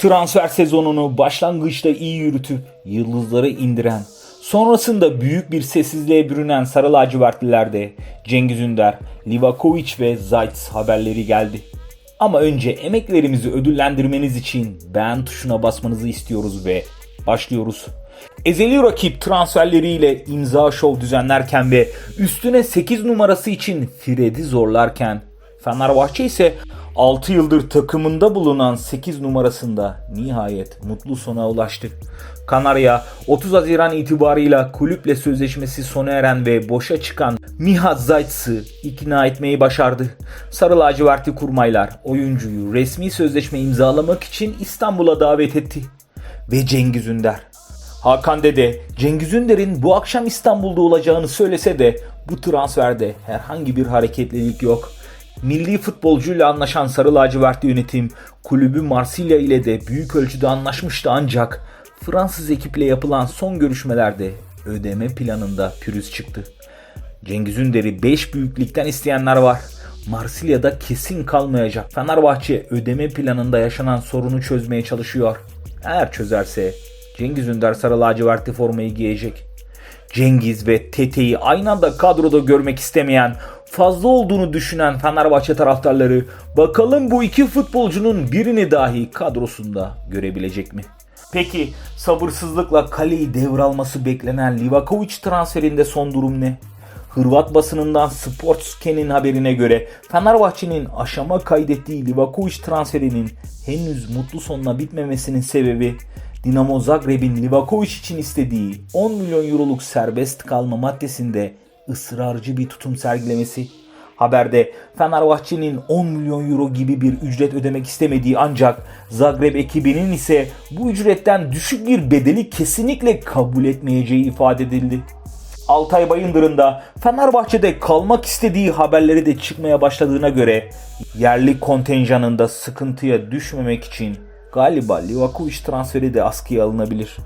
Transfer sezonunu başlangıçta iyi yürütüp yıldızları indiren, sonrasında büyük bir sessizliğe bürünen Sarı Lacivertlilerde Cengiz Ünder, Livakovic ve Zayt haberleri geldi. Ama önce emeklerimizi ödüllendirmeniz için beğen tuşuna basmanızı istiyoruz ve başlıyoruz. Ezeli rakip transferleriyle imza şov düzenlerken ve üstüne 8 numarası için Fred'i zorlarken Fenerbahçe ise 6 yıldır takımında bulunan 8 numarasında nihayet mutlu sona ulaştı. Kanarya 30 Haziran itibarıyla kulüple sözleşmesi sona eren ve boşa çıkan Mihat Zayt'sı ikna etmeyi başardı. Sarı lacivertli kurmaylar oyuncuyu resmi sözleşme imzalamak için İstanbul'a davet etti. Ve Cengiz Ünder. Hakan Dede, Cengiz Ünder'in bu akşam İstanbul'da olacağını söylese de bu transferde herhangi bir hareketlilik yok. Milli futbolcuyla anlaşan Sarı Lacivertli yönetim kulübü Marsilya ile de büyük ölçüde anlaşmıştı ancak Fransız ekiple yapılan son görüşmelerde ödeme planında pürüz çıktı. Cengiz Ünder'i 5 büyüklükten isteyenler var. Marsilya'da kesin kalmayacak. Fenerbahçe ödeme planında yaşanan sorunu çözmeye çalışıyor. Eğer çözerse Cengiz Ünder sarı lacivertli formayı giyecek. Cengiz ve Tete'yi aynı anda kadroda görmek istemeyen, fazla olduğunu düşünen Fenerbahçe taraftarları bakalım bu iki futbolcunun birini dahi kadrosunda görebilecek mi? Peki sabırsızlıkla kaleyi devralması beklenen Livakovic transferinde son durum ne? Hırvat basınından Sportsken'in haberine göre Fenerbahçe'nin aşama kaydettiği Livakovic transferinin henüz mutlu sonla bitmemesinin sebebi Dinamo Zagreb'in Livakovic için istediği 10 milyon euroluk serbest kalma maddesinde ısrarcı bir tutum sergilemesi. Haberde Fenerbahçe'nin 10 milyon euro gibi bir ücret ödemek istemediği ancak Zagreb ekibinin ise bu ücretten düşük bir bedeli kesinlikle kabul etmeyeceği ifade edildi. Altay Bayındır'ın da Fenerbahçe'de kalmak istediği haberleri de çıkmaya başladığına göre yerli kontenjanında sıkıntıya düşmemek için galiba Livakovic transferi de askıya alınabilir.